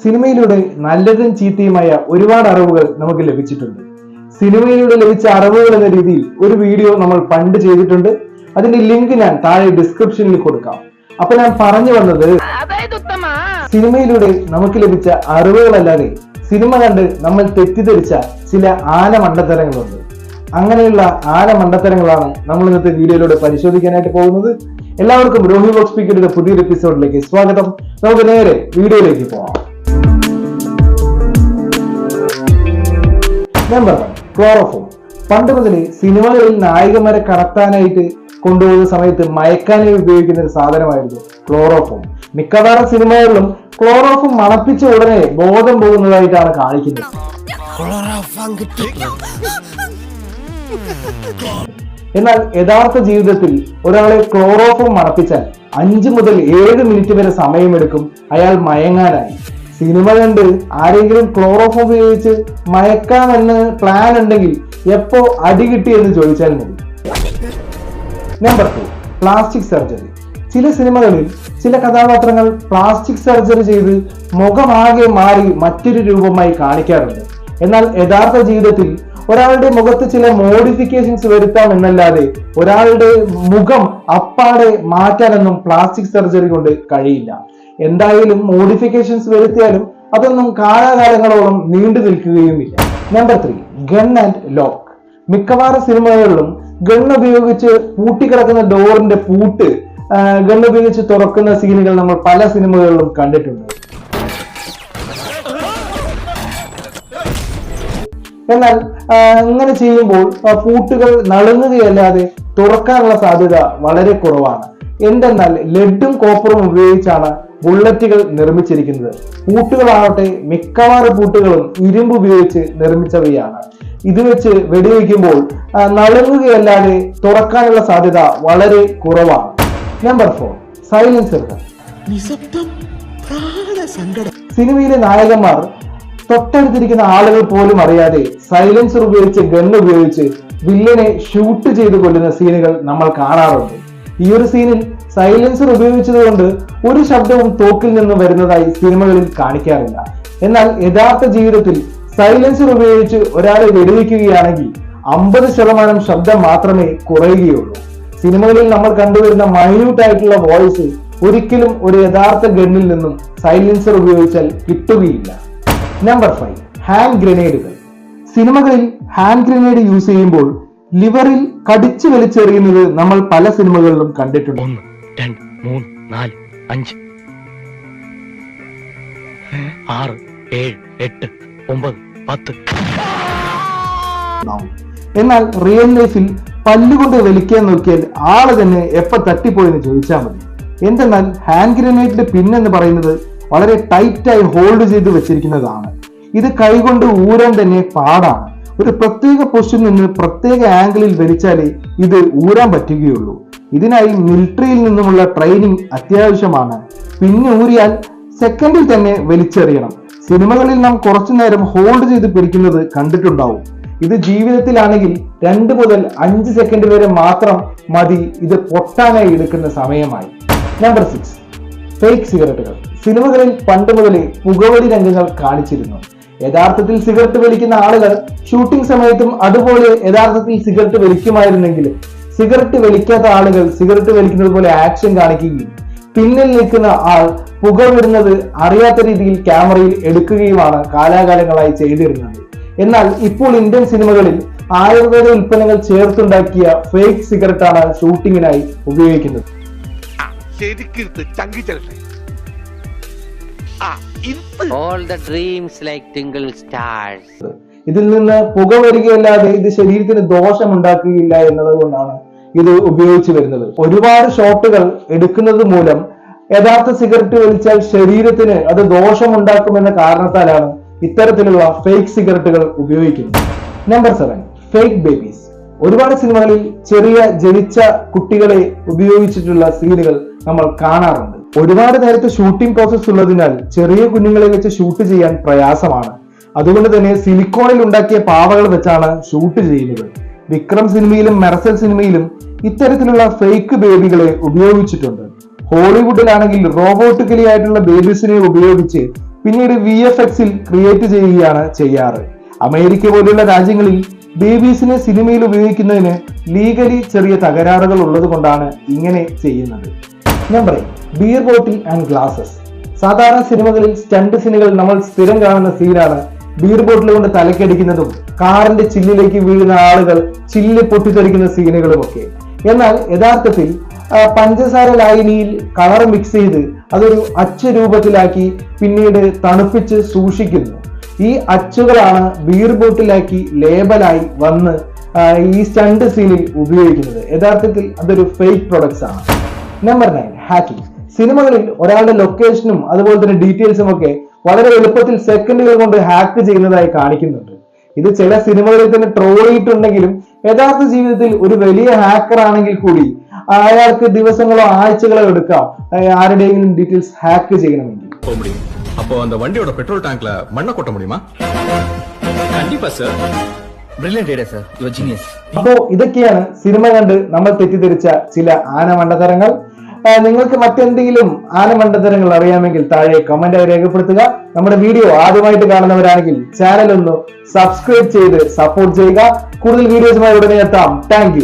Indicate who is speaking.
Speaker 1: സിനിമയിലൂടെ നല്ലതും ചീത്തയുമായ ഒരുപാട് അറിവുകൾ നമുക്ക് ലഭിച്ചിട്ടുണ്ട് സിനിമയിലൂടെ ലഭിച്ച അറിവുകൾ എന്ന രീതിയിൽ ഒരു വീഡിയോ നമ്മൾ പണ്ട് ചെയ്തിട്ടുണ്ട് അതിന്റെ ലിങ്ക് ഞാൻ താഴെ ഡിസ്ക്രിപ്ഷനിൽ കൊടുക്കാം അപ്പൊ ഞാൻ പറഞ്ഞു വന്നത് സിനിമയിലൂടെ നമുക്ക് ലഭിച്ച അറിവുകളല്ലാതെ സിനിമ കണ്ട് നമ്മൾ തെറ്റിദ്ധരിച്ച ചില ആന മണ്ടത്തരങ്ങളുണ്ട് അങ്ങനെയുള്ള ആന മണ്ടത്തരങ്ങളാണ് നമ്മൾ ഇന്നത്തെ വീഡിയോയിലൂടെ പരിശോധിക്കാനായിട്ട് പോകുന്നത് എല്ലാവർക്കും രോഹി ബോക്സ് സ്പീക്കറിന്റെ പുതിയൊരു എപ്പിസോഡിലേക്ക് സ്വാഗതം നമുക്ക് നേരെ വീഡിയോയിലേക്ക് പോവാം നമ്പർ വൺ ക്ലോറോഫോം പണ്ട് മുതൽ സിനിമകളിൽ നായികമാരെ കടത്താനായിട്ട് കൊണ്ടുപോകുന്ന സമയത്ത് മയക്കാനായി ഉപയോഗിക്കുന്ന ഒരു സാധനമായിരുന്നു ക്ലോറോഫോം മിക്കവാറും സിനിമകളിലും ക്ലോറോഫോം മണപ്പിച്ച ഉടനെ ബോധം പോകുന്നതായിട്ടാണ് കാണിക്കുന്നത് എന്നാൽ യഥാർത്ഥ ജീവിതത്തിൽ ഒരാളെ ക്ലോറോഫോം മണപ്പിച്ചാൽ അഞ്ചു മുതൽ ഏഴ് മിനിറ്റ് വരെ സമയമെടുക്കും അയാൾ മയങ്ങാനായി സിനിമ കണ്ട് ആരെങ്കിലും ക്ലോറോഫോം ഉപയോഗിച്ച് മയക്കാമെന്ന് പ്ലാൻ ഉണ്ടെങ്കിൽ എപ്പോ അടി കിട്ടി എന്ന് ചോദിച്ചാൽ മതി നമ്പർ ടു പ്ലാസ്റ്റിക് സർജറി ചില സിനിമകളിൽ ചില കഥാപാത്രങ്ങൾ പ്ലാസ്റ്റിക് സർജറി ചെയ്ത് മുഖമാകെ മാറി മറ്റൊരു രൂപമായി കാണിക്കാറുണ്ട് എന്നാൽ യഥാർത്ഥ ജീവിതത്തിൽ ഒരാളുടെ മുഖത്ത് ചില മോഡിഫിക്കേഷൻസ് വരുത്താം എന്നല്ലാതെ ഒരാളുടെ മുഖം അപ്പാടെ മാറ്റാനൊന്നും പ്ലാസ്റ്റിക് സർജറി കൊണ്ട് കഴിയില്ല എന്തായാലും മോഡിഫിക്കേഷൻസ് വരുത്തിയാലും അതൊന്നും കാലാകാലങ്ങളോളം നീണ്ടു നിൽക്കുകയുമില്ല number three gun and lock മിക്കവാറും സിനിമകളിലും ഗൺ ഉപയോഗിച്ച് പൂട്ടിക്കിടക്കുന്ന ഡോറിന്റെ പൂട്ട് ഗൺ ഉപയോഗിച്ച് തുറക്കുന്ന സീനുകൾ നമ്മൾ പല സിനിമകളിലും കണ്ടിട്ടുണ്ട് എന്നാൽ അങ്ങനെ ചെയ്യുമ്പോൾ പൂട്ടുകൾ നളുങ്ങുകയല്ലാതെ തുറക്കാനുള്ള സാധ്യത വളരെ കുറവാണ് എന്തെന്നാൽ ലെഡും കോപ്പറും ഉപയോഗിച്ചാണ് ബുള്ളറ്റുകൾ നിർമ്മിച്ചിരിക്കുന്നത് പൂട്ടുകളാവട്ടെ മിക്കവാറും പൂട്ടുകളും ഇരുമ്പ് ഉപയോഗിച്ച് നിർമ്മിച്ചവയാണ് ഇത് വെച്ച് വെടിവെക്കുമ്പോൾ നളുങ്ങുകയല്ലാതെ തുറക്കാനുള്ള സാധ്യത വളരെ കുറവാണ് നമ്പർ ഫോർ സൈലൻസർ സിനിമയിലെ നായകന്മാർ തൊട്ടടുത്തിരിക്കുന്ന ആളുകൾ പോലും അറിയാതെ സൈലൻസർ ഉപയോഗിച്ച് ഗണ്ണുപയോഗിച്ച് വില്ലനെ ഷൂട്ട് ചെയ്ത് കൊല്ലുന്ന സീനുകൾ നമ്മൾ കാണാറുണ്ട് ഈ ഒരു സീനിൽ സൈലൻസർ ഉപയോഗിച്ചതുകൊണ്ട് ഒരു ശബ്ദവും തോക്കിൽ നിന്നും വരുന്നതായി സിനിമകളിൽ കാണിക്കാറില്ല എന്നാൽ യഥാർത്ഥ ജീവിതത്തിൽ സൈലൻസർ ഉപയോഗിച്ച് ഒരാളെ വെടിവെക്കുകയാണെങ്കിൽ അമ്പത് ശതമാനം ശബ്ദം മാത്രമേ കുറയുകയുള്ളൂ സിനിമകളിൽ നമ്മൾ കണ്ടുവരുന്ന മൈന്യൂട്ട് ആയിട്ടുള്ള വോയിസ് ഒരിക്കലും ഒരു യഥാർത്ഥ ഗണ്ണിൽ നിന്നും സൈലൻസർ ഉപയോഗിച്ചാൽ കിട്ടുകയില്ല നമ്പർ ഫൈവ് ഹാൻഡ് ഗ്രനേഡുകൾ സിനിമകളിൽ ഹാൻഡ് ഗ്രനേഡ് യൂസ് ചെയ്യുമ്പോൾ ലിവറിൽ കടിച്ചു വലിച്ചെറിയുന്നത് നമ്മൾ പല സിനിമകളിലും കണ്ടിട്ടുണ്ട് ഒന്ന് രണ്ട് മൂന്ന് നാല് അഞ്ച് ആറ് ഏഴ് എട്ട് ഒമ്പത് പത്ത് എന്നാൽ റിയൽ ലൈഫിൽ പല്ലുകൊണ്ട് വലിക്കാൻ നോക്കിയാൽ ആള് തന്നെ എപ്പ തട്ടിപ്പോയെന്ന് ചോദിച്ചാൽ മതി എന്തെന്നാൽ ഹാൻഡ് ഗ്രനേഡിന്റെ പിന്നെന്ന് പറയുന്നത് വളരെ ടൈറ്റായി ഹോൾഡ് ചെയ്ത് വെച്ചിരിക്കുന്നതാണ് ഇത് കൈകൊണ്ട് ഊരാൻ തന്നെ പാടാണ് ഒരു പ്രത്യേക പൊസിഷനിൽ നിന്ന് പ്രത്യേക ആംഗിളിൽ വലിച്ചാലേ ഇത് ഊരാൻ പറ്റുകയുള്ളൂ ഇതിനായി മിലിറ്ററിയിൽ നിന്നുമുള്ള ട്രെയിനിങ് അത്യാവശ്യമാണ് പിന്നെ ഊരിയാൽ സെക്കൻഡിൽ തന്നെ വലിച്ചെറിയണം സിനിമകളിൽ നാം കുറച്ചു നേരം ഹോൾഡ് ചെയ്ത് പിടിക്കുന്നത് കണ്ടിട്ടുണ്ടാവും ഇത് ജീവിതത്തിലാണെങ്കിൽ രണ്ട് മുതൽ അഞ്ച് സെക്കൻഡ് വരെ മാത്രം മതി ഇത് പൊട്ടാനായി എടുക്കുന്ന സമയമായി നമ്പർ സിക്സ് ഫേക്ക് സിഗരറ്റുകൾ സിനിമകളിൽ പണ്ട് മുതലേ പുകവലി രംഗങ്ങൾ കാണിച്ചിരുന്നു യഥാർത്ഥത്തിൽ സിഗരറ്റ് വലിക്കുന്ന ആളുകൾ ഷൂട്ടിംഗ് സമയത്തും അതുപോലെ യഥാർത്ഥത്തിൽ സിഗരറ്റ് വലിക്കുമായിരുന്നെങ്കിൽ സിഗരറ്റ് വലിക്കാത്ത ആളുകൾ സിഗരറ്റ് വലിക്കുന്നത് പോലെ ആക്ഷൻ കാണിക്കുകയും പിന്നിൽ നിൽക്കുന്ന ആൾ പുക വിടുന്നത് അറിയാത്ത രീതിയിൽ ക്യാമറയിൽ എടുക്കുകയുമാണ് കാലാകാലങ്ങളായി ചെയ്തിരുന്നത് എന്നാൽ ഇപ്പോൾ ഇന്ത്യൻ സിനിമകളിൽ ആയുർവേദ ഉൽപ്പന്നങ്ങൾ ചേർത്തുണ്ടാക്കിയ ഫേക്ക് സിഗരറ്റാണ് ഷൂട്ടിങ്ങിനായി ഉപയോഗിക്കുന്നത് ശരിക്കും ചങ്കി ഓൾ ദ സ്റ്റാർസ് ഇതിൽ നിന്ന് പുക വരികയല്ലാതെ ഇത് ശരീരത്തിന് ദോഷം ഉണ്ടാക്കുകയില്ല എന്നതുകൊണ്ടാണ് ഇത് ഉപയോഗിച്ചു വരുന്നത് ഒരുപാട് ഷോട്ടുകൾ എടുക്കുന്നത് മൂലം യഥാർത്ഥ സിഗരറ്റ് വലിച്ചാൽ ശരീരത്തിന് അത് ദോഷമുണ്ടാക്കുമെന്ന കാരണത്താലാണ് ഇത്തരത്തിലുള്ള ഫേക്ക് സിഗരറ്റുകൾ ഉപയോഗിക്കുന്നത് നമ്പർ സെവൻ ഫേക്ക് ബേബീസ് ഒരുപാട് സിനിമകളിൽ ചെറിയ ജനിച്ച കുട്ടികളെ ഉപയോഗിച്ചിട്ടുള്ള സീനുകൾ നമ്മൾ കാണാറുണ്ട് ഒരുപാട് നേരത്തെ ഷൂട്ടിംഗ് പ്രോസസ് ഉള്ളതിനാൽ ചെറിയ കുഞ്ഞുങ്ങളെ വെച്ച് ഷൂട്ട് ചെയ്യാൻ പ്രയാസമാണ് അതുകൊണ്ട് തന്നെ സിലിക്കോണിൽ ഉണ്ടാക്കിയ പാവകൾ വെച്ചാണ് ഷൂട്ട് ചെയ്യുന്നത് വിക്രം സിനിമയിലും മെറസൽ സിനിമയിലും ഇത്തരത്തിലുള്ള ഫേക്ക് ബേബികളെ ഉപയോഗിച്ചിട്ടുണ്ട് ഹോളിവുഡിലാണെങ്കിൽ റോബോട്ടിക്കലി ആയിട്ടുള്ള ബേബീസിനെ ഉപയോഗിച്ച് പിന്നീട് വി എഫ് എക്സിൽ ക്രിയേറ്റ് ചെയ്യുകയാണ് ചെയ്യാറ് അമേരിക്ക പോലുള്ള രാജ്യങ്ങളിൽ ബേബീസിനെ സിനിമയിൽ ഉപയോഗിക്കുന്നതിന് ലീഗലി ചെറിയ തകരാറുകൾ ഉള്ളത് കൊണ്ടാണ് ഇങ്ങനെ ചെയ്യുന്നത് number beer bottle and glasses സാധാരണ സിനിമകളിൽ സ്റ്റണ്ട് സീനുകൾ നമ്മൾ സ്ഥിരം കാണുന്ന സീനാണ് ബീർ ബോട്ടിൽ കൊണ്ട് തലക്കടിക്കുന്നതും കാറിന്റെ ചില്ലിലേക്ക് വീഴുന്ന ആളുകൾ ചില്ല് പൊട്ടിത്തെറിക്കുന്ന സീനുകളുമൊക്കെ എന്നാൽ യഥാർത്ഥത്തിൽ പഞ്ചസാര ലായനിയിൽ കളർ മിക്സ് ചെയ്ത് അതൊരു അച്ച് രൂപത്തിലാക്കി പിന്നീട് തണുപ്പിച്ച് സൂക്ഷിക്കുന്നു ഈ അച്ചുകളാണ് ബീർ ബോട്ടിലാക്കി ലേബലായി വന്ന് ഈ സ്റ്റണ്ട് സീനിൽ ഉപയോഗിക്കുന്നത് യഥാർത്ഥത്തിൽ അതൊരു ഫേക്ക് പ്രൊഡക്ട്സ് ആണ് നമ്പർ നയൻ ഹാക്കിംഗ് സിനിമകളിൽ ഒരാളുടെ ലൊക്കേഷനും അതുപോലെ തന്നെ ഡീറ്റെയിൽസും ഒക്കെ വളരെ എളുപ്പത്തിൽ സെക്കൻഡുകൾ കൊണ്ട് ഹാക്ക് ചെയ്യുന്നതായി കാണിക്കുന്നുണ്ട് ഇത് ചില സിനിമകളിൽ തന്നെ ചെയ്തിട്ടുണ്ടെങ്കിലും യഥാർത്ഥ ജീവിതത്തിൽ ഒരു വലിയ ഹാക്കർ ആണെങ്കിൽ കൂടി അയാൾക്ക് ദിവസങ്ങളോ ആഴ്ചകളോ എടുക്കാം ആരുടെയെങ്കിലും ഡീറ്റെയിൽസ് ഹാക്ക് ചെയ്യണമെങ്കിൽ അപ്പോ அந்த வண்டியோட பெட்ரோல் டேங்க்ல மண்ணை கொட்ட முடியுமா கண்டிப்பா ജീനിയസ് അപ്പോ ഇതൊക്കെയാണ് സിനിമ കണ്ട് നമ്മൾ തെറ്റിദ്ധരിച്ച ചില ആന മണ്ടതരങ്ങൾ നിങ്ങൾക്ക് മറ്റെന്തെങ്കിലും ആനമണ്ടത്തരങ്ങൾ അറിയാമെങ്കിൽ താഴെ കമന്റായി രേഖപ്പെടുത്തുക നമ്മുടെ വീഡിയോ ആദ്യമായിട്ട് കാണുന്നവരാണെങ്കിൽ ചാനൽ ഒന്ന് സബ്സ്ക്രൈബ് ചെയ്ത് സപ്പോർട്ട് ചെയ്യുക കൂടുതൽ വീഡിയോസുമായി ഉടനെ എത്താം താങ്ക്